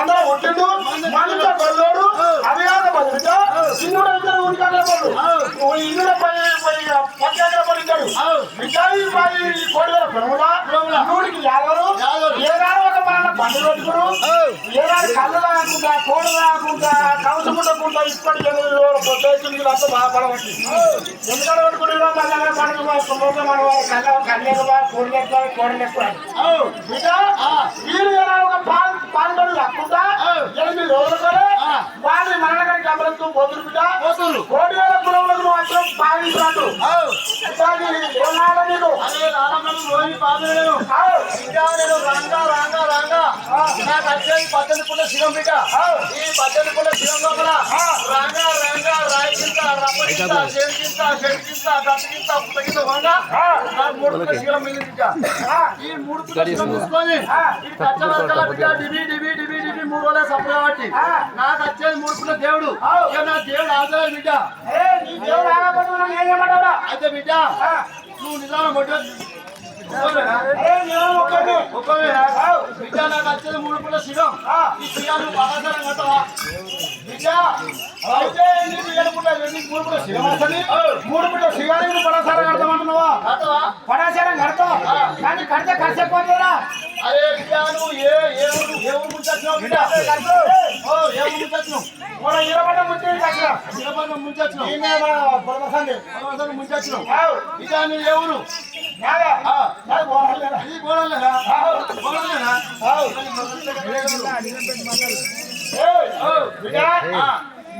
మందర కొట్టిండు మనుష గొల్లోడు అవియాక బదులుట చిన్నుడు ఇద్దరు ఉడికాకల పడు ఇందులో పై పై పచ్చాకల పడిచాడు మిఠాయి పై కోడివేల ప్రముల నూడికి యాగరు ఏనాడు ఒక మన బండి పెట్టుకుడు ఏనాడు కళ్ళు రాకుండా కోడి రాకుండా కవసముండకుండా ఇప్పటి పొద్దుకి అంతా బాధపడవచ్చు ఎందుకంటే పెట్టుకుంటున్నా మళ్ళీ మనకు మన కళ్ళ కళ్ళకు బాగా కోడి లెక్క కోడి లెక్క వీరు ఎలా ఒక పాన్ బడులు లక్కుంటా? ఎనిమిది రోజులు కూడా వాళ్ళు మరణకానికి అమలంతో పోతురు బిడ్డ. వేల అసలు పాలించినట్టు. ఏనాడు నాకు వచ్చేది పద్దెనిమిది పుల్ల శివం బిడ్డ ఈ పద్దెనిమిది పుల్ల శివం లోపల మూడు రోజులే సప్లై కాబట్టి. నాకు వచ్చేది మూడు పుల్ల దేవుడు నా దేవుడు ఆదరణ బిడ్డ? అయితే బిడ్డ నువ్వు నిజాన మొట్ట బిడ్డ నాకు వచ్చేది మూడు పుల్ల శివం ఈ శివాలు బాగాసారం కట్టవా? మూడు పుట్ల శివానికి పడసారం కడతామంటున్నావా కట్టవా పడాచారం కడతావు కానీ కడితే కడిసేపోతుందా అరే బిడ్డ నువ్వు ఏ ఏ ఊరు ఏ ఊరు ముంచొచ్చినావు బిడ్డ ఓ ఏ ఊరు ముంచొచ్చినావు మన ఇరవై. బిడ్డ నువ్వు ఏ ఊరు నాదే. ఆ, నాది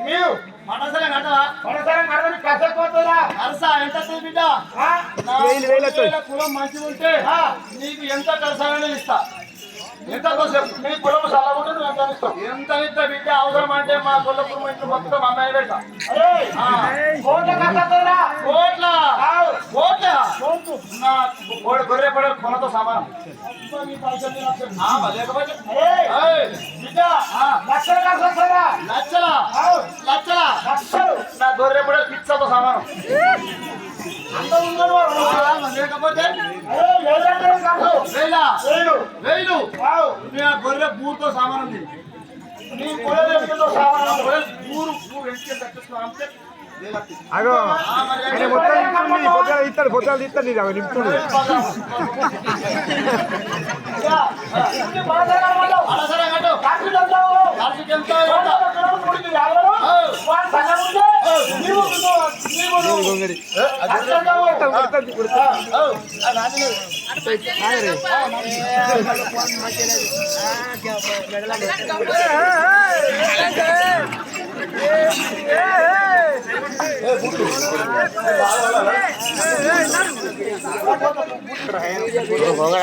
నీవు మనసరే కట్టవా? పడసారం కడదని కడిసేపోతుందా అరసా ఎంత బిడ్డ? ఆ? నా వేల కులం మంచిగా ఉంటే నీకు ఎంత కరసాలని ఇస్తా. ఎంత కోసం నీ కులం చల్లకుండా నువ్వు ఎంత ఇస్తావు ఎంత ఇస్తా బిడ్డ? అవసరం అంటే మా కొల్లపురం ఇంట్లో మొత్తం అమ్మాయి పెట్ట కట్టతుందా గొర్రె గొర్రె పడే కొనతో సమానం? లచ్చల. లచ్చల. నా గొర్రె పడే పిచ్చతో సమానం లేకపోతే. వేల. నా గొర్రె బూరుతో సమానం. నీ. గొర్రె బూరు బూరు ఎంచుకొని తగ్గిస్తున్నావు వేలకి. అగో ఆయన మొత్తం నింపుతుంది పొద్దులు ఇస్తాడు పొద్దులు ఇస్తాడు నీకు అవి నింపుతుంది యా. घोगडा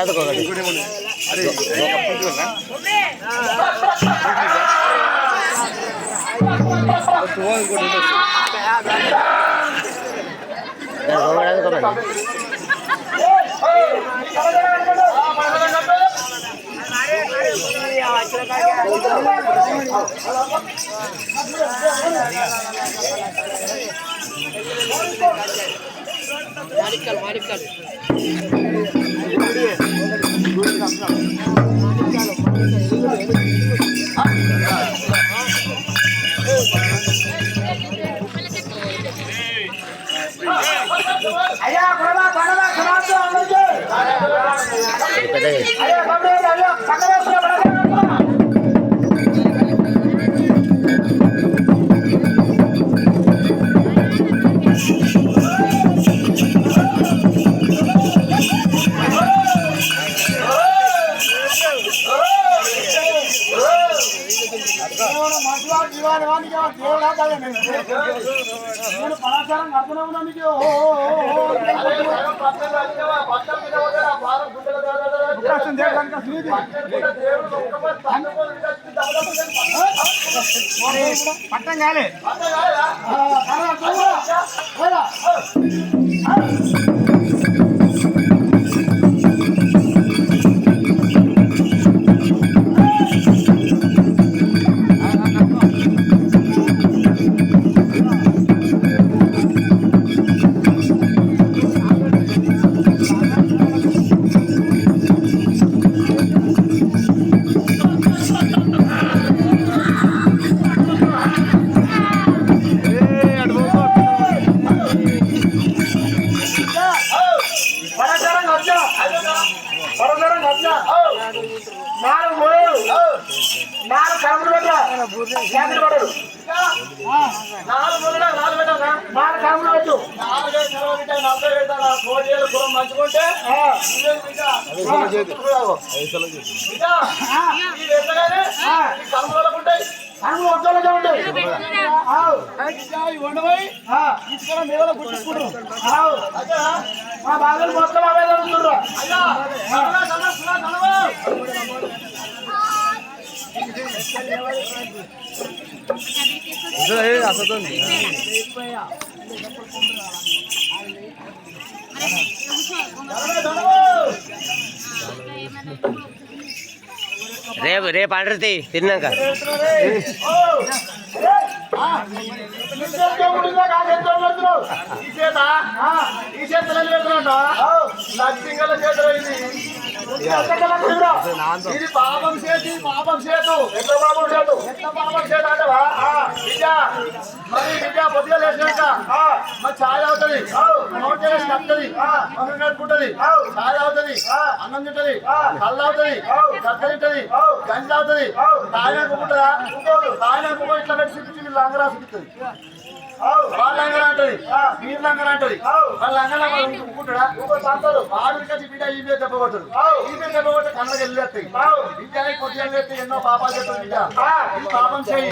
గొంగడి కట్టంటావు. అయ్యా కొడవా కొడవా సమాజం అందరికీ. అయ్యా కమరేజ్ అయ్యా పక్కవేసిన ఒక్కసారి పక్కన పోయి దెబ్బ పట్టం కాలే నాలుగు కరములు పెట్టరా జాకెట్ పడరు నాలుగు నాలుగు పెట్టాలా? నాలుగు పెట్టు. నాలుగైదు నలభై పెట్టాలా? ఏళ్ళు కులం మంచుకుంటే ఉంటాయి. ఒక్కళ్ళకే ఉంటాయి అయ్యా, మా బాధలు మొత్తం అవే అయ్యా, కనుమ, రేపు రేపు ఆర్డర్ తిన్నాక. ఇది పాపం చేతి పాపం చేతు ఎంత పాపం చేతు ఎంత పాపం చేత అంటవా బిడ్డ మరి బిడ్డ పొద్దుగా లేచినాక మరి ఛాయ్ అవుతుంది నోట్ చేసి కట్టది మనం నడుపుకుంటది ఛాయ్ అవుతుంది అన్నం తింటది కళ్ళు అవుతుంది కట్ట తింటది గంజి అవుతుంది తాగినాక ఉంటుందా ఇట్లా పెట్టి చూపించి లంగరా చూపిస్తుంది. వాళ్ళ లంగర అంటది. మీరు లంగర అంటది. వాళ్ళ లంగర ఊకుంటాడా వాడు బిడ్డ ఈ మీద దెబ్బ కొట్టడు ఈ మీద దెబ్బ కొట్టే కళ్ళకి వెళ్ళేస్తాయి. బిడ్డ ఎన్నో పాపాలు చెప్తాడు బిడ్డ. పాపం చేయి.